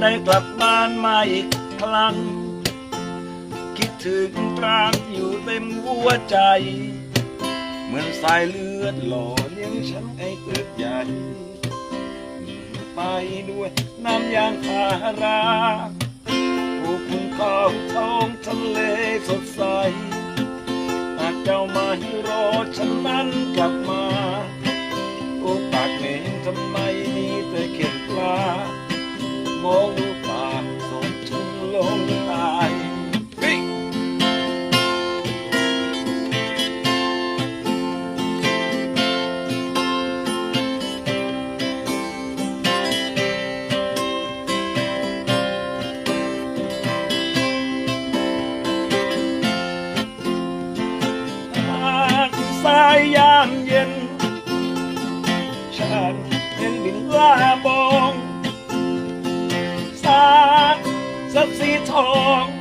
ได้กลับบ้านมาอีกครั้ง คิดถึงตรางอยู่เต็มหัวใจ เหมือนสายเลือดหล่อเลี้ยงฉันให้เติบใหญ่ ไปด้วยน้ำยางพารา ยยามเย็นฉันเห็นบินลาบอง สาดสักสีทอง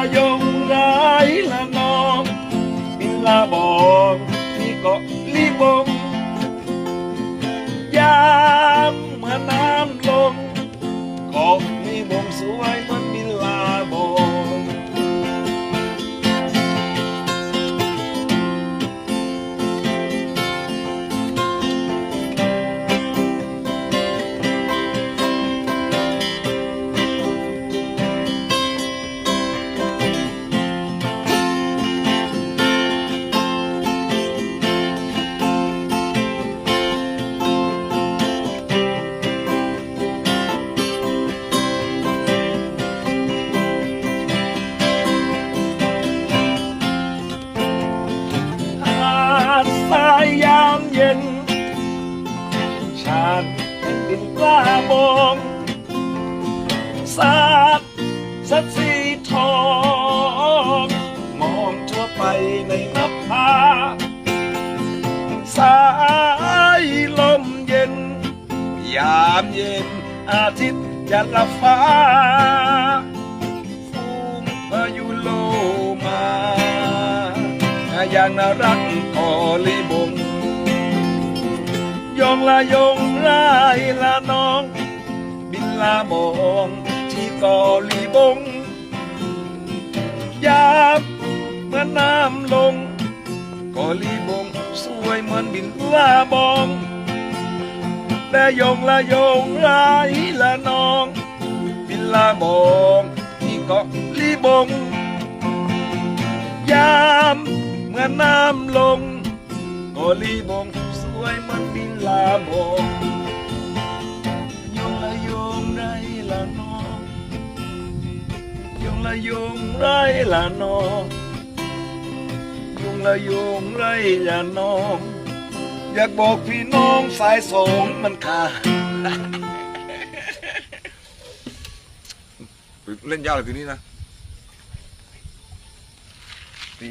ยงละยงร้ายละน้องมินลาบอกที่เกาะลีบง ดทรายยามเย็นฉันเป็นดินกล้าบองสาดสัดสีทอง มองทั่วไปในนับพาสายลมเย็น ยามเย็น อาทิตย์จะลับฟ้าฟูงพายุโลมาอย่างน่ารัก ลีบงยองละยงรายละน้อง บินลามองที่กอลีบงยามเมื่อน้ำลงกอลีบงสวยเหมือนบินลาบองแต่ยงละยงรายละน้อง บินลามองที่เกาะลีบงยามเมื่อน้ำลง ก็ลีบงสวยมันบินลาบงยงละยงไรละน้องยงละยงไรละน้องยงละยงไรละนองอยากบอกพี่น้องสายสงมันขาดเล่นยาวเลยทีนี้นะตี